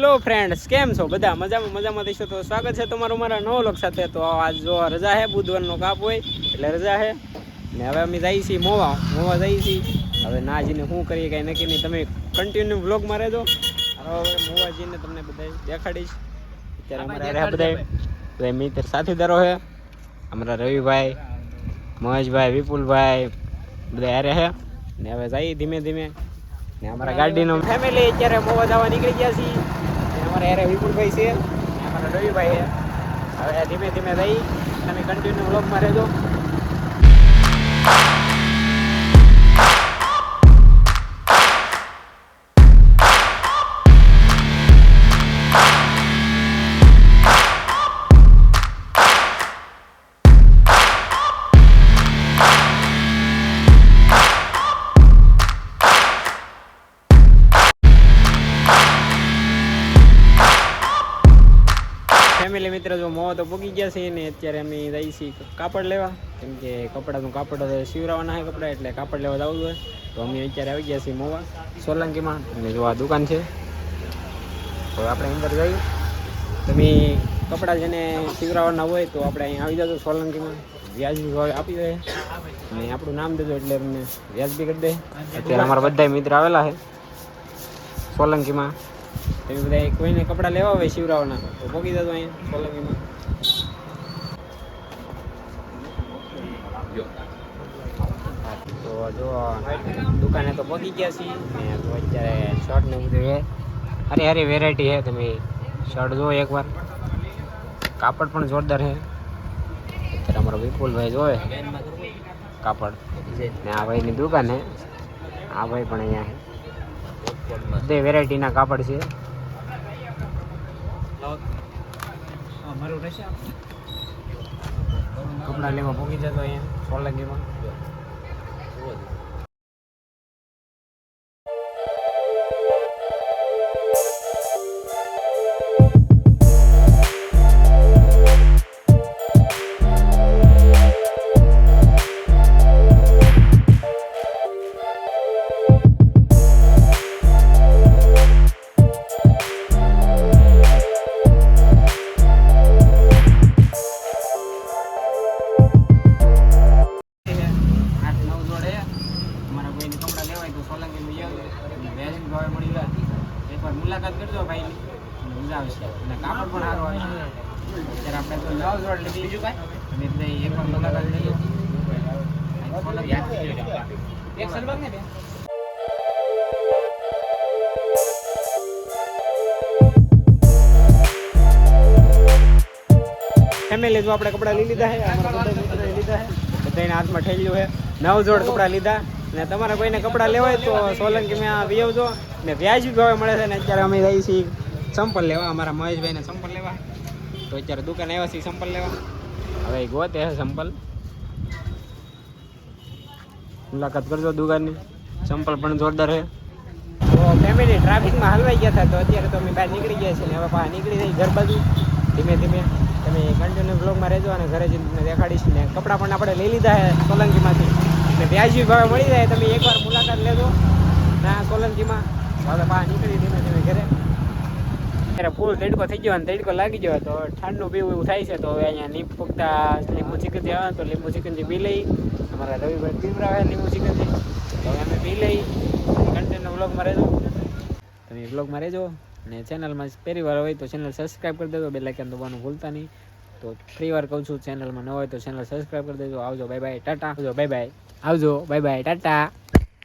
Hello friends કેમ છો? બધા મજામાં મજામાં દેશો તો સ્વાગત છે તમારું મારા નવો લોક સાથે. તો આજ જો રજા છે બુધવારનો કાપ હોય એટલે રજા છે ને હવે અમે જઈએ છીએ મોવા મોવા જઈએ છીએ. હવે ના જઈને શું કરીએ કાંઈ નક્કી નહીં. તમે કન્ટિન્યુ વ્લોગમાં રહેજો. હવે મોવા જઈને તમને બધા દેખાડીશ. અત્યારે અમારા રહ્યા બધા મિત્ર સાથીદારો છે અમારા રવિભાઈ મહેશભાઈ વિપુલભાઈ બધા હારે છે ને હવે જઈએ ધીમે ધીમે. ને અમારા ગાડીનો ફેમિલી અત્યારે મોવા જવા નીકળી ગયા છીએ. અમારા યારે વિપુલભાઈ છે. અમારા રવિભાઈ છે. હવે ધીમે ધીમે જઈ તમે કન્ટિન્યુ બ્લોગમાં રહેજો. ફેમિલી મિત્ર, જો મોવા તો પૂગી ગયા છે ને અત્યારે અમે જઈએ છીએ કાપડ લેવા. કેમ કે કપડાનું કાપડ સીવરાવાના હોય કપડા, એટલે કાપડ લેવા જવું હોય. તો અમે અત્યારે આવી ગયા છીએ મોવા, સોલંકીમાં. અને જો આ દુકાન છે. તો આપણે અંદર જઈએ. તમે કપડાં જેને સીવરાવાના હોય તો આપણે અહીં આવી જજો સોલંકીમાં. વ્યાજબી ભાવે આપી દે. અને આપણું નામ દેજો એટલે અમને વ્યાજબી કરી દે. અત્યારે અમારા બધા મિત્ર આવેલા છે સોલંકીમાં. તમે બધા કોઈને કપડાં લેવા હોય શિવરાવના તો પોગી જજો અહીંયા સોલંકીમાં. તો જો દુકાને તો પહોંચી ગયા છીએ. ને તો અત્યારે શર્ટ ને બધું છે. અરે અરે વેરાયટી છે તમે શર્ટ જુઓ એકવાર. કાપડ પણ જોરદાર છે. અત્યારે અમારો વિપુલભાઈ જોવે કાપડ. ને આ ભાઈની દુકાન છે. આ ભાઈ પણ અહીંયા બધી વેરાયટીના કાપડ છે. કપડા લેવા પહોંચી જતો અહીંયા સોલંકીમાં. મજા અને તો જો આપણે. કપડાં લઈ લીધા છે લીધા છે. બધાના હાથમાં ઠેલ્યું છે. નવ જોડ કપડાં લીધા. ને તમારે કોઈને કપડાં લેવાય તો સોલંકી મેં આ વિયવજો. ને વ્યાજબી ભાવે મળે છે ને અત્યારે અમે જઈએ છીએ સંપલ લેવા, અમારા મહેશભાઈને સંપલ લેવા. તો અત્યારે દુકાન આવ્યા છીએ સંપલ લેવા. હવે ગોતે છે સંપલ. મુલાકાત કરજો દુકાનની. સંપલ પણ જોરદાર છે. તો ફેમિલી ટ્રાફિકમાં હલવાઈ ગયા હતા, તો અત્યારે તો અમે બહાર નીકળી ગયા છીએ ને હવે બહાર નીકળી જઈએ ઘર બાજુ. ધીમે ધીમે તમે કન્ટિન્યુ બ્લોગમાં રહેજો અને ઘરે જઈને દેખાડીશ. ને કપડાં પણ આપણે લઈ લીધા છે સોલંકીમાંથી. ને વ્યાજબી ભાવે મળી જાય, તમે એકવાર મુલાકાત લેજો. ના, સોલંકીમાં હવે બહાર નીકળી ધીમે ધીમે ઘરે. ત્યારે ફૂલ તડકો થઈ ગયો અને તડકો લાગી ગયો તો ઠંડુ પીવું થાય છે તો હવે અહીંયા લીંબુ લીંબુ ચિકનજી આવે તો લીંબુ ચિકનજી પી લઈ. અમારા રવિભાઈ પીવરાવે લીંબુ ચિકનજી તો અમે પી લઈ. કન્ટેન્ટનો બ્લોગમાં રહેજો. તમે બ્લોગમાં રહેજો અને ચેનલમાં પહેલી વાર હોય તો ચેનલ સબસ્ક્રાઈબ કરી દેજો. બે લાઇકન દબાવવાનું ભૂલતા નહીં. તો ફ્રી વાર કહું છું ચેનલમાં ન હોય તો ચેનલ સબસ્ક્રાઈબ કરી દેજો. આવજો બાય બાય ટાટા. આવજો બાય બાય આવજો બાય બાય ટાટા.